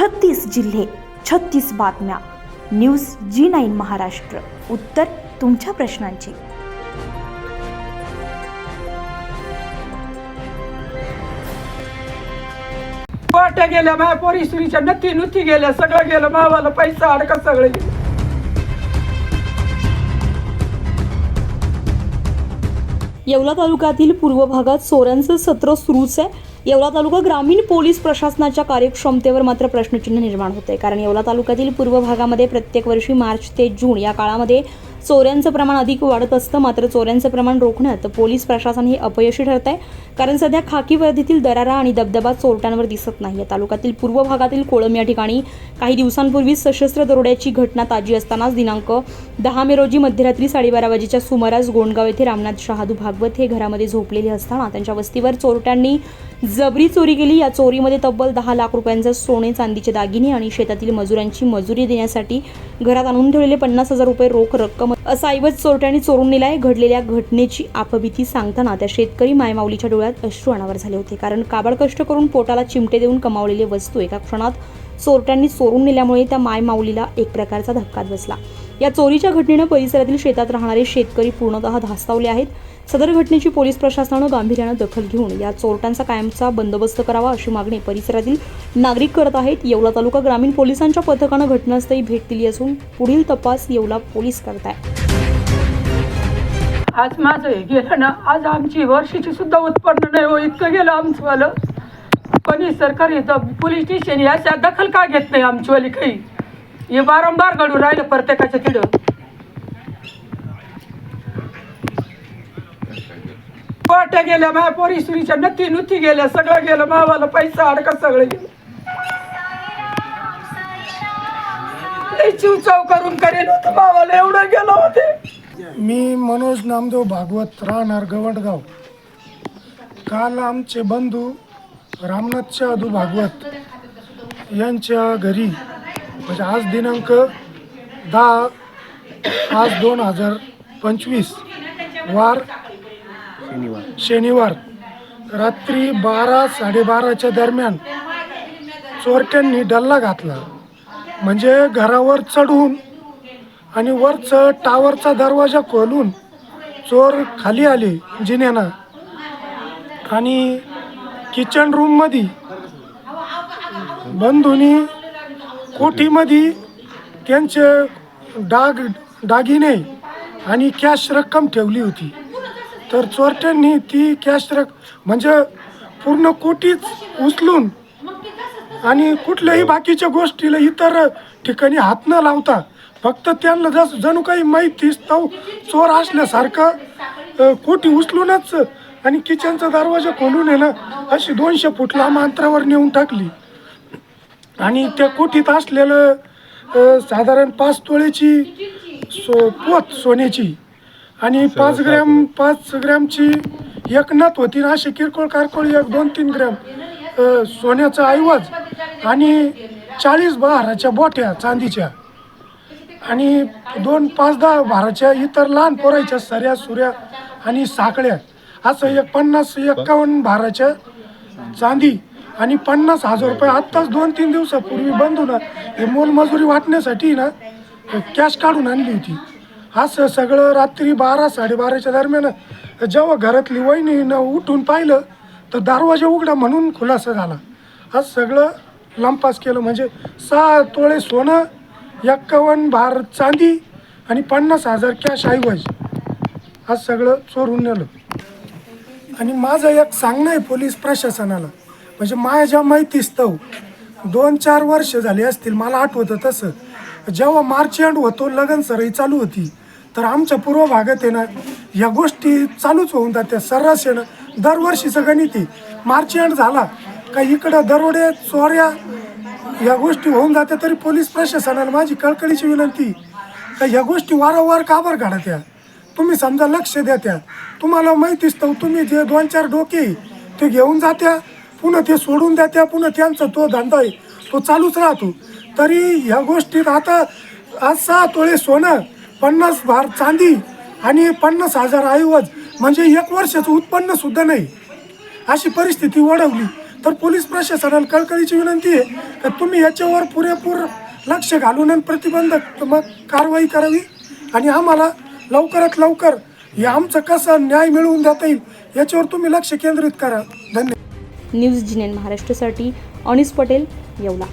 छत्तीस जिल्हे छत्तीस बातम्या. News G nine Maharashtra. उत्तर तुमच्या प्रश्नांची. वाट्या गेल्या माझ्या पोरी सुरीच्या नक्की नुती गेल्या. सगळं गेलं मावाला पैसा अडका सगळं. गेलं येवला तालुक्यातील पूर्व भागात चोऱ्यांचं सत्र सुरूच आहे. येवला तालुका ग्रामीण पोलीस प्रशासनाच्या कार्यक्षमतेवर मात्र प्रश्नचिन्ह निर्माण होते. कारण येवला तालुक्यातील पूर्व भागामध्ये प्रत्येक वर्षी मार्च ते जून या काळामध्ये चोऱ्यांचं प्रमाण अधिक वाढत असतं. मात्र चोऱ्यांचं प्रमाण रोखण्यात पोलीस प्रशासन हे अपयशी ठरत आहे कारण सध्या खाकी वर्दीतील दरारा आणि दबदबा चोरट्यांवर दिसत नाही. तालुक्यातील पूर्व भागातील कोळम या ठिकाणी काही दिवसांपूर्वी सशस्त्र दरोड्याची घटना ताजी असतानाच दिनांक दहा मे रोजी मध्यरात्री साडेबारा वाजेच्या सुमारास गोंडगाव येथे रामनाथ शहादू भागवत हे घरामध्ये झोपलेले असताना त्यांच्या वस्तीवर चोरट्यांनी जबरी चोरी केली. या चोरीमध्ये तब्बल दहा लाख रुपयांचा सोने चांदीचे दागिने आणि शेतातील मजुरांची मजुरी देण्यासाठी घरात आणून ठेवलेले पन्नास हजार रुपये रोख रक्कम. असा ऐवज चोरट्यांनी चोरून नेलाय. घडलेल्या घटनेची आपभीती सांगताना त्या शेतकरी मायमाऊलीच्या डोळ्यात अश्रू अनावर झाले होते. कारण काबाड कष्ट करून पोटाला चिमटे देऊन कमावलेले वस्तू एका क्षणात चोरट्यांनी चोरून नेल्यामुळे त्या मायमाऊलीला एक प्रकारचा धक्का बसला. या चोरीच्या घटनेनं परिसरातील शेतात राहणारे शेतकरी पूर्णतः धास्तावले आहेत. सदर घटनेची पोलीस प्रशासनानं गांभीर्यानं दखल घेऊन या चोरट्यांचा कायमचा बंदोबस्त करावा अशी मागणी परिसरातील नागरिक करत आहेत. येवला तालुका ग्रामीण पोलिसांच्या पथकानं घटनास्थळी भेट दिली असून पुढील तपास येवला पोलीस करत आहे आज माझं हे गेलं ना आज आमची वर्षीची सुद्धा उत्पन्न नाही हो इतकं गेलं आमचं वालं. कोणी सरकारी पोलीस स्टेशन याच्या दखल का घेत नाही आमची वाली काही? हे वारंवार घडून राहिलं प्रत्येकाच्या तिथं. पाट्या गेल्या माझ्या पोरी सुरीच्या नक्की नुती गेल्या सगळं गेलं मावाला पैसा अडका सगळं गेलं. लई करून करेल होतं मावाला एवढं गेलं होते. मी मनोज नामदेव भागवत राहणार गवंडगाव. काल आमचे बंधू रामनाथ शहादू भागवत यांच्या घरी म्हणजे आज दिनांक दहा पाच दोन हजार पंचवीस वार शनिवार रात्री बारा साडेबाराच्या दरम्यान चोरट्यांनी डल्ला घातला. म्हणजे घरावर चढून आणि वरचं टावरचा दरवाजा खोलून चोर खाली आले जिन्यानं. आणि किचन रूममध्ये बंधूनी कोठीमध्ये त्यांचे डाग दागिने आणि कॅश रक्कम ठेवली होती. तर चोरट्यांनी ती कॅश रक म्हणजे पूर्ण कोटीच उचलून आणि कुठल्याही बाकीच्या गोष्टीला इतर ठिकाणी हात न लावता फक्त त्यांना जसं जणू काही माहितीच तो चोर असल्यासारखं कोटी उचलूनच आणि किचनचा दरवाजा खोलून आहे ना अशी दोनशे फूट लांब अंतरावर नेऊन टाकली. आणि त्या कोठीत असलेलं साधारण पाच तोळेची सो पोत सोन्याची आणि पाच ग्रॅम पाच ग्रॅमची एक नथ होती ना अशी किरकोळ कारकोळ एक दोन तीन ग्रॅम सोन्याचा ऐवज आणि चाळीस बहाराच्या बोट्या चांदीच्या. आणि दोन पाच दहा भाराच्या इतर लहान पोरायच्या सऱ्या सुऱ्या आणि साकळ्या असं एक पन्नास एक्कावन्न भाराच्या चांदी आणि पन्नास हजार रुपये आत्ताच दोन तीन दिवसापूर्वी बंधू ना हे मोलमजुरी वाटण्यासाठी ना कॅश काढून आणली होती. असं सगळं रात्री बारा साडेबाराच्या दरम्यान जेव्हा घरातली वहिनीनं उठून पाहिलं तर दरवाजा उघडा म्हणून खुलासा झाला. असं सगळं लंपास केलं. म्हणजे सहा तोळे सोनं एक्कावन्न भार चांदी आणि पन्नास हजार कॅश ऐवज. आज सगळं चोरून नेलं. आणि माझं एक सांगणं आहे पोलीस प्रशासनाला. म्हणजे माझ्या माहितीस्तव दोन चार वर्ष झाली असतील मला आठवतं तसं. जेव्हा मार्च एंड होतो लगन सराई चालू होती तर आमच्या पूर्व भागात आहे ना या गोष्टी चालूच होऊन जात्या. सर्रास येणं दरवर्षीचं गणित आहे मार्च एंड झाला का इकडं दरोडे चोऱ्या या गोष्टी होऊन जात्या तरी पोलीस प्रशासनाला माझी कळकळीची विनंती. का या गोष्टी वारंवार काबर काढत्या त्या तुम्ही समजा लक्ष द्या त्या. तुम्हाला माहितीच तर तुम्ही जे दोन चार डोके ते घेऊन जात्या पुन्हा ते सोडून द्या त्या पुन्हा त्यांचा तो धंदा आहे तो चालूच राहतो. तरी ह्या गोष्टीत आता आज सहा तोळे सोनं पन्नास भार चांदी आणि पन्नास हजार ऐवज म्हणजे एक वर्षाचं उत्पन्न सुद्धा नाही. अशी परिस्थिती ओढवली. तर पोलीस प्रशासनाला कळकळीची विनंती आहे का तुम्ही याच्यावर पुरेपूर लक्ष घालून आणि प्रतिबंधक मग कारवाई करावी? आणि आम्हाला लवकरात लवकर हे आमचं कसं न्याय मिळवून देता येईल याच्यावर तुम्ही लक्ष केंद्रित करा. धन्यवाद. न्यूज जिनेन महाराष्ट्रासाठी अनिस पटेल येवला.